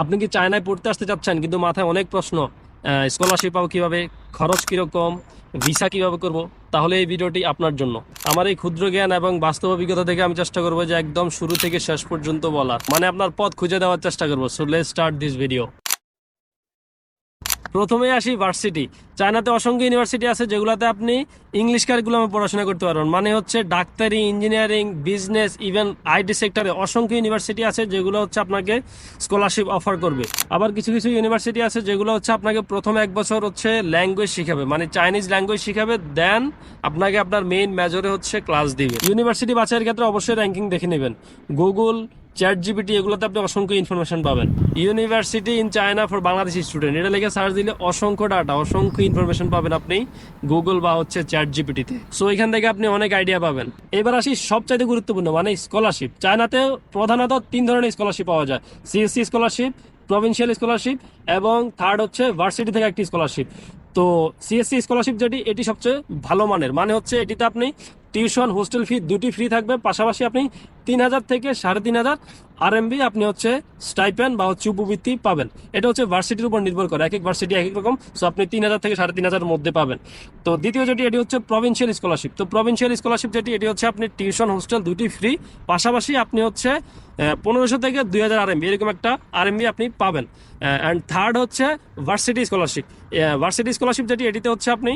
আপনি কি চায়নায় পড়তে আসতে চাচ্ছেন? কিন্তু মাথায় অনেক প্রশ্ন। স্কলারশিপ পাবো কীভাবে, খরচ কীরকম ভিসা কীভাবে করব? তাহলে এই ভিডিওটি আপনার জন্য। আমার এই ক্ষুদ্র জ্ঞান এবং বাস্তব অভিজ্ঞতা থেকে আমি চেষ্টা করব যে একদম শুরু থেকে শেষ পর্যন্ত বলার। মানে আপনার পথ খুঁজে দেওয়ার চেষ্টা করব। So let start this video প্রথমে আসি ভার্সিটি চায়নাতে অসংখ্য ইউনিভার্সিটি আছে যেগুলোতে আপনি ইংলিশ কারিকুলামে পড়াশোনা করতে পারবেন। মানে হচ্ছে ডাক্তারি ইঞ্জিনিয়ারিং বিজনেস ইভেন আইটি সেক্টরে অসংখ্য ইউনিভার্সিটি আছে যেগুলো হচ্ছে আপনাকে স্কলারশিপ অফার করবে। আবার কিছু কিছু ইউনিভার্সিটি আছে যেগুলো হচ্ছে আপনাকে প্রথম এক বছর হচ্ছে ল্যাঙ্গুয়েজ শিখাবে। মানে চাইনিজ ল্যাঙ্গুয়েজ শিখাবে দেন আপনাকে আপনার মেইন মেজরে হচ্ছে ক্লাস দিবে। ইউনিভার্সিটি বাছাইয়ের ক্ষেত্রে অবশ্যই র্যাঙ্কিং দেখে নেবেন। গুগল চ্যাট জিপিটি এগুলোতে আপনি অসংখ্য ইনফরমেশন পাবেন। University in China for Bangladeshi student এটা লিখে সার্চ দিলে অসংখ্য ডাটা অসংখ্য ইনফরমেশন পাবেন আপনি গুগল বা হচ্ছে চ্যাট জিপিটিতে সো এখান থেকে আপনি অনেক আইডিয়া পাবেন। এবার আসি সবচাইতে গুরুত্বপূর্ণ মানে স্কলারশিপ চায়নাতে প্রধানত তিন ধরনের স্কলারশিপ পাওয়া যায়। সিএসসি স্কলারশিপ প্রভিনশিয়াল স্কলারশিপ এবং থার্ড হচ্ছে ভার্সিটি থেকে একটি স্কলারশিপ তো সিএসসি স্কলারশিপ যেটি, এটি সবচেয়ে ভালো মানের। মানে হচ্ছে এটিতে আপনি টিউশন হোস্টেল ফি দুটি ফ্রি থাকবে। পাশাপাশি আপনি তিন হাজার থেকে সাড়ে তিন হাজার আরএমবি আপনি হচ্ছে স্টাইপেন বা হচ্ছে উপবৃত্তি পাবেন। এটা হচ্ছে ভার্সিটির উপর নির্ভর করে। এক এক ভার্সিটি এক এক রকম। সো আপনি তিন হাজার থেকে সাড়ে তিন হাজারের মধ্যে পাবেন। তো দ্বিতীয় যেটি, এটি হচ্ছে প্রভিনশিয়াল স্কলারশিপ তো প্রভিনশিয়াল স্কলারশিপ যেটি, এটি হচ্ছে আপনি টিউশন হোস্টেল দুটি ফ্রি পাশাপাশি আপনি হচ্ছে পনেরোশো থেকে দুই হাজার আরএমবি এরকম একটা আরএমবি আপনি পাবেন। অ্যান্ড থার্ড হচ্ছে ভার্সিটি স্কলারশিপ ভার্সিটি স্কলারশিপ যেটি, এটিতে হচ্ছে আপনি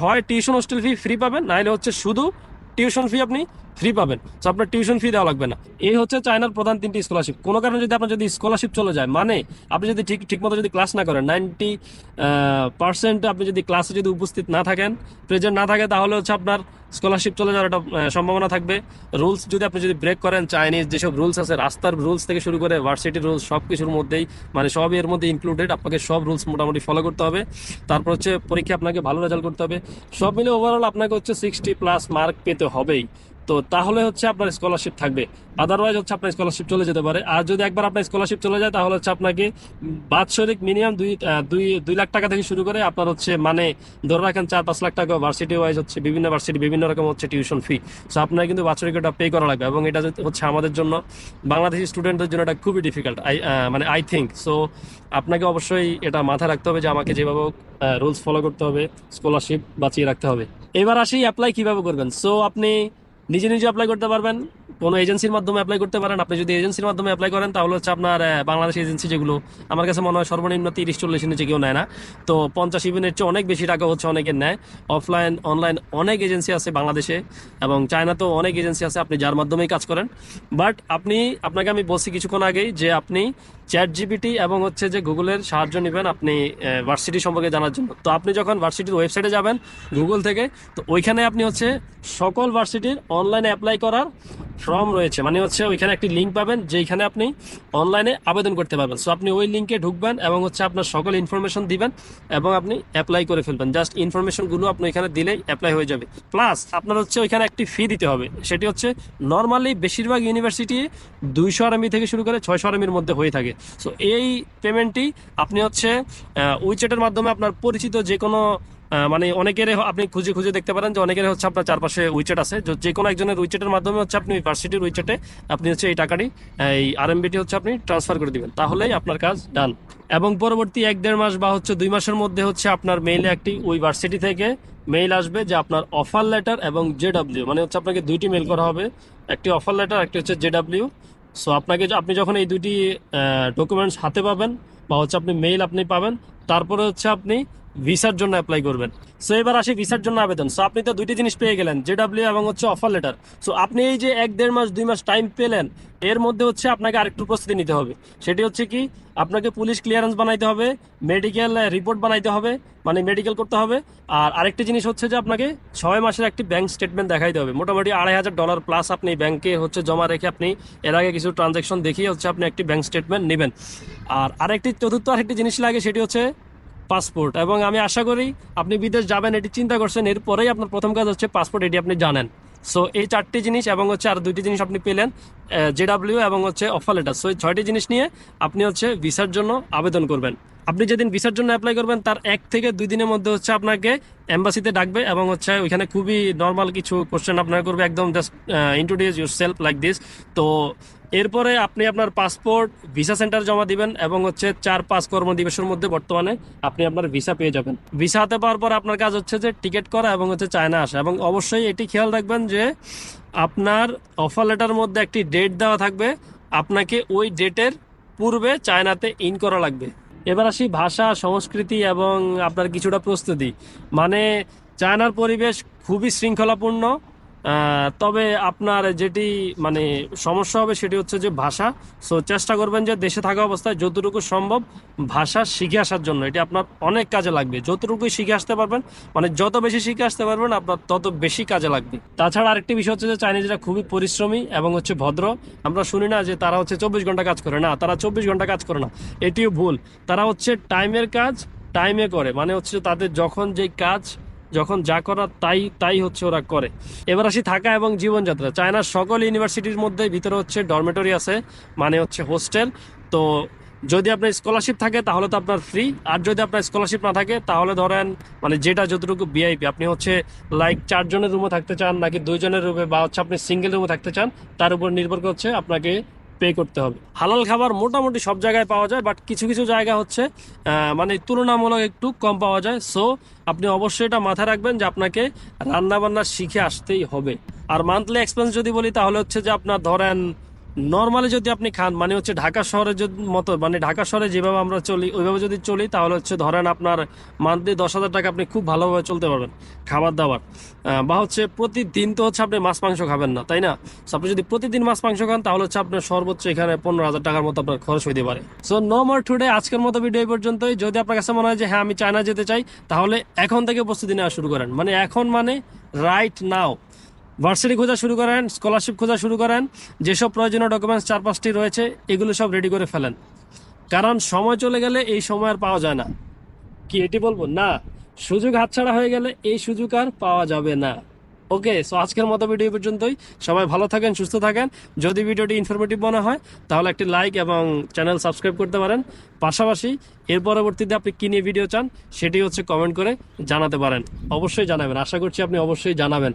হয় টিউশন হোস্টেল ফি ফ্রি পাবেন নাহলে হচ্ছে শুধু টিউশন ফি আপনি ফ্রি পাবেন। সো আপনার টিউশন ফি দেওয়া লাগবে না। এই হচ্ছে চায়নার প্রধান তিনটি স্কলারশিপ কোনো কারণে যদি আপনার যদি স্কলারশিপ চলে যায় মানে আপনি যদি ঠিক, ঠিকমতো যদি ক্লাস না করেন নাইনটি পার্সেন্ট আপনি যদি ক্লাসে যদি উপস্থিত না থাকেন প্রেজেন্ট না থাকে, তাহলে হচ্ছে আপনার স্কলারশিপ চলে যাওয়ার একটা সম্ভাবনা থাকবে। রুলস যদি আপনি যদি ব্রেক করেন চাইনিজ যেসব রুলস আছে, রাস্তার রুলস থেকে শুরু করে ভার্সিটি রুলস সব কিছুর মধ্যেই মানে সব এর মধ্যে ইনক্লুডেড আপনাকে সব রুলস মোটামুটি ফলো করতে হবে। তারপর হচ্ছে পরীক্ষা আপনাকে ভালো রেজাল্ট করতে হবে। সব মিলে ওভারঅল আপনাকে হচ্ছে সিক্সটি প্লাস মার্ক পেতে হবেই। তো তাহলে হচ্ছে আপনার স্কলারশিপ থাকবে। আদারওয়াইজ হচ্ছে আপনার স্কলারশিপ চলে যেতে পারে। আর যদি একবার আপনার স্কলারশিপ চলে যায়, তাহলে হচ্ছে আপনাকে বাৎসরিক মিনিমাম দুই দুই দুই লাখ টাকা থেকে শুরু করে আপনার হচ্ছে মানে ধরে রাখেন চার, পাঁচ লাখ টাকা ভার্সিটি ওয়াইজ হচ্ছে বিভিন্ন ভার্সিটি বিভিন্ন রকম হচ্ছে টিউশন ফি সো আপনার কিন্তু বাৎসরিক ওটা পে করা লাগবে এবং এটা হচ্ছে আমাদের জন্য বাংলাদেশি স্টুডেন্টদের জন্য এটা খুবই ডিফিকাল্ট আই মানে আই থিঙ্ক সো আপনাকে অবশ্যই এটা মাথায় রাখতে হবে যে আমাকে যেভাবে রুলস ফলো করতে হবে স্কলারশিপ বাঁচিয়ে রাখতে হবে। এবার আসি অ্যাপ্লাই কীভাবে করবেন। সো আপনি নিজে নিজে অ্যাপ্লাই করতে পারবেন। কোনো এজেন্সির মাধ্যমে অ্যাপ্লাই করতে পারেন। আপনি যদি এজেন্সির মাধ্যমে অ্যাপ্লাই করেন, তাহলে হচ্ছে আপনার বাংলাদেশ এজেন্সি যেগুলো, আমার কাছে মনে হয় সর্বনিম্ন তিরিশ চল্লিশ নিচে কেউ নেয় না। তো পঞ্চাশ ইভেনের চেয়ে অনেক বেশি টাকা হচ্ছে অনেকের নেয়। অফলাইন অনলাইন অনেক এজেন্সি আছে বাংলাদেশে এবং চায়নাতেও অনেক এজেন্সি আছে। আপনি যার মাধ্যমেই কাজ করেন। বাট আপনি, আপনাকে আমি বলছি কিছুক্ষণ আগেই যে আপনি চ্যাট জিপিটি এবং হচ্ছে যে গুগলের সাহায্য নেবেন আপনি ভার্সিটি সম্পর্কে জানার জন্য। তো আপনি যখন ভার্সিটির ওয়েবসাইটে যাবেন, গুগল থেকে, তো ওইখানে আপনি হচ্ছে সকল ভার্সিটির অনলাইনে অ্যাপ্লাই করার ফর্ম রয়েছে। মানে হচ্ছে ওইখানে একটি লিঙ্ক পাবেন যেখানে আপনি অনলাইনে আবেদন করতে পারবেন। সো আপনি ওই লিঙ্কে ঢুকবেন এবং হচ্ছে আপনার সকল ইনফরমেশন দিবেন এবং আপনি অ্যাপ্লাই করে ফেলবেন। জাস্ট ইনফরমেশনগুলো আপনি এখানে দিলেই অ্যাপ্লাই হয়ে যাবে। প্লাস আপনার হচ্ছে ওইখানে একটি ফি দিতে হবে। সেটি হচ্ছে নর্মালি বেশিরভাগ ইউনিভার্সিটি দুইশো আরামি থেকে শুরু করে ছয়শো আরামির মধ্যে হয়ে থাকে। সো এই পেমেন্টটি আপনি হচ্ছে উইচেটের মাধ্যমে আপনার পরিচিত যে কোনো মানে অনেকের আপনি খুঁজে খুঁজে দেখতে পারেন যে অনেকের হচ্ছে আপনার চারপাশে উইচেট আছে। যে- কোনো একজনের উইচেটের মাধ্যমে হচ্ছে আপনি ভার্সিটির উইচেটে আপনি হচ্ছে এই টাকাটি, এই আরএমবিটি হচ্ছে আপনি ট্রান্সফার করে দিবেন। তাহলেই আপনার কাজ ডান এবং পরবর্তী এক দেড় মাস বা হচ্ছে দুই মাসের মধ্যে হচ্ছে আপনার মেইলে একটি ওই ভার্সিটি থেকে মেইল আসবে যে আপনার অফার লেটার এবং জেডাব্লিউ মানে হচ্ছে আপনাকে দুইটি মেল করা হবে। একটি অফার লেটার একটি হচ্ছে জেডাব্লিউ সো আপনাকে আপনি যখন এই দুটি ডকুমেন্টস হাতে পাবেন বা হচ্ছে আপনি মেইল আপনি পাবেন, তারপরে হচ্ছে আপনি ভিসার জন্য অ্যাপ্লাই করবেন। সো এবার আসি ভিসার জন্য আবেদন। সো আপনি তো দুইটি জিনিস পেয়ে গেলেন জেডাব্লিউ এবং হচ্ছে অফার লেটার সো আপনি এই যে এক, দেড় মাস, দুই মাস টাইম পেলেন, এর মধ্যে হচ্ছে আপনাকে আরেকটু প্রস্তুতি নিতে হবে। সেটি হচ্ছে কি, আপনাকে পুলিশ ক্লিয়ারেন্স বানাইতে হবে মেডিকেল রিপোর্ট বানাইতে হবে মানে মেডিকেল করতে হবে। আর আরেকটি জিনিস হচ্ছে যে আপনাকে ছয় মাসের একটি ব্যাংক স্টেটমেন্ট দেখাইতে হবে। মোটামুটি আড়াই হাজার ডলার প্লাস আপনি ব্যাংকে হচ্ছে জমা রেখে আপনি এর আগে কিছু ট্রানজ্যাকশন দেখিয়ে হচ্ছে আপনি একটি ব্যাংক স্টেটমেন্ট নেবেন। আর আরেকটি, চতুর্থ আরেকটি জিনিস লাগে, সেটি হচ্ছে পাসপোর্ট এবং আমি আশা করি আপনি বিদেশ যাবেন, এটি চিন্তা করছেন, এরপরেই আপনার প্রথম কাজ হচ্ছে পাসপোর্ট, এটি আপনি জানেন। সো এই চারটি জিনিস এবং হচ্ছে আর দুইটি জিনিস আপনি পেলেন জেডাব্লিউ এবং হচ্ছে অফার লেটার সো এই ছয়টি জিনিস নিয়ে আপনি হচ্ছে ভিসার জন্য আবেদন করবেন। আপনি যেদিন ভিসার জন্য অ্যাপ্লাই করবেন, তার এক থেকে দুই দিনের মধ্যে হচ্ছে আপনাকে এম্বাসিতে ডাকবে এবং হচ্ছে ওইখানে খুবই নর্মাল কিছু কোশ্চেন আপনার করবে, একদম just introduce yourself like this তো এরপরে আপনি আপনার পাসপোর্ট ভিসা সেন্টার জমা দিবেন এবং হচ্ছে চার, পাঁচ কর্ম কর্মদিবসের মধ্যে বর্তমানে আপনি আপনার ভিসা পেয়ে যাবেন। ভিসা হাতে পাওয়ার পর আপনার কাজ হচ্ছে যে টিকিট করা এবং হচ্ছে চায়না আসা এবং অবশ্যই এটি খেয়াল রাখবেন যে আপনার অফার লেটার মধ্যে একটি ডেট দেওয়া থাকবে। আপনাকে ওই ডেটের পূর্বে চায়নাতে ইন করা লাগবে। এবার আসি ভাষা সংস্কৃতি এবং আপনার কিছুটা প্রস্তুতি। মানে চায়নার পরিবেশ খুবই শৃঙ্খলাপূর্ণ। তবে আপনার যেটি মানে সমস্যা হবে সেটি হচ্ছে যে ভাষা। সো চেষ্টা করবেন যে দেশে থাকা অবস্থায় যতটুকু সম্ভব ভাষা শিখে আসার জন্য। এটি আপনার অনেক কাজে লাগবে। যতটুকুই শিখে আসতে পারবেন মানে যত বেশি শিখে আসতে পারবেন, আপনার তত বেশি কাজে লাগবে। তাছাড়া আরেকটি বিষয় হচ্ছে যে চাইনিজরা খুবই পরিশ্রমী এবং হচ্ছে ভদ্র। আমরা শুনি না যে তারা হচ্ছে চব্বিশ ঘণ্টা কাজ করে। না, তারা চব্বিশ ঘণ্টা কাজ করে না। এটিও ভুল। তারা হচ্ছে টাইমের কাজ টাইমে করে। মানে হচ্ছে তাদের যখন যে কাজ যখন যা করার তাই তাই হচ্ছে ওরা করে। এবার আসি থাকা এবং জীবনযাত্রা। চায়নার সকল ইউনিভার্সিটির মধ্যে ভিতরে হচ্ছে ডরমেটরি আছে মানে হচ্ছে হোস্টেল তো যদি আপনার স্কলারশিপ থাকে, তাহলে তো আপনার ফ্রি আর যদি আপনার স্কলারশিপ না থাকে, তাহলে ধরেন মানে যেটা যতটুকু ভিআইপি আপনি হচ্ছে লাইক চারজনের রুমে থাকতে চান, নাকি দুইজনের রুমে বা হচ্ছে আপনি সিঙ্গেল রুমে থাকতে চান, তার উপর নির্ভর করছে আপনাকে পে করতে হবে। হালাল খাবার মোটামুটি সব জায়গায় পাওয়া যায় বাট কিছু কিছু জায়গা হচ্ছে মানে তুলনামূলক একটু কম পাওয়া যায়। সো আপনি অবশ্যই এটা মাথায় রাখবেন যে আপনাকে রান্নাবান্না শিখে আসতেই হবে। আর মান্থলি এক্সপেন্স যদি বলি, তাহলে হচ্ছে যে আপনার ধরেন নর্মালি যদি আপনি খান মানে হচ্ছে ঢাকা শহরের মতো মানে ঢাকা শহরে যেভাবে আমরা চলি, ওইভাবে যদি চলি, তাহলে হচ্ছে ধরেন আপনার মান্থলি দশ হাজার টাকা আপনি খুব ভালোভাবে চলতে পারবেন খাবার দাবার। বা হচ্ছে প্রতিদিন তো হচ্ছে আপনি মাছ, মাংস খাবেন না, তাই না? আপনি যদি প্রতিদিন মাছ, মাংস খান, তাহলে হচ্ছে আপনার সর্বোচ্চ এখানে পনেরো হাজার টাকার মতো আপনার খরচ হইতে পারে। সো নো মোর টুডে আজকের মতো ভিডিও এই পর্যন্তই। যদি আপনার কাছে মনে হয় যে হ্যাঁ আমি চায়না যেতে চাই, তাহলে এখন থেকে প্রস্তুতি নেওয়া শুরু করেন। মানে এখন মানে রাইট নাও ভার্সিটি খোঁজা শুরু করেন স্কলারশিপ খোঁজা শুরু করেন, যেসব প্রয়োজনীয় ডকুমেন্টস চার পাঁচটি রয়েছে, এগুলো সব রেডি করে ফেলেন। কারণ সময় চলে গেলে এই সময় আর পাওয়া যায় না। কি এটি বলব? না, সুযোগ হাতছাড়া হয়ে গেলে এই সুযোগ আর পাওয়া যাবে না। ওকে সো আজকের মতো ভিডিও পর্যন্তই। সবাই ভালো থাকেন, সুস্থ থাকেন। যদি ভিডিওটি ইনফরমেটিভ মনে হয়, তাহলে একটি লাইক এবং চ্যানেল সাবস্ক্রাইব করতে পারেন। পাশাপাশি, এর পরবর্তীতে আপনি কী নিয়ে ভিডিও চান, সেটি হচ্ছে কমেন্ট করে জানাতে পারেন। অবশ্যই জানাবেন। আশা করছি আপনি অবশ্যই জানাবেন।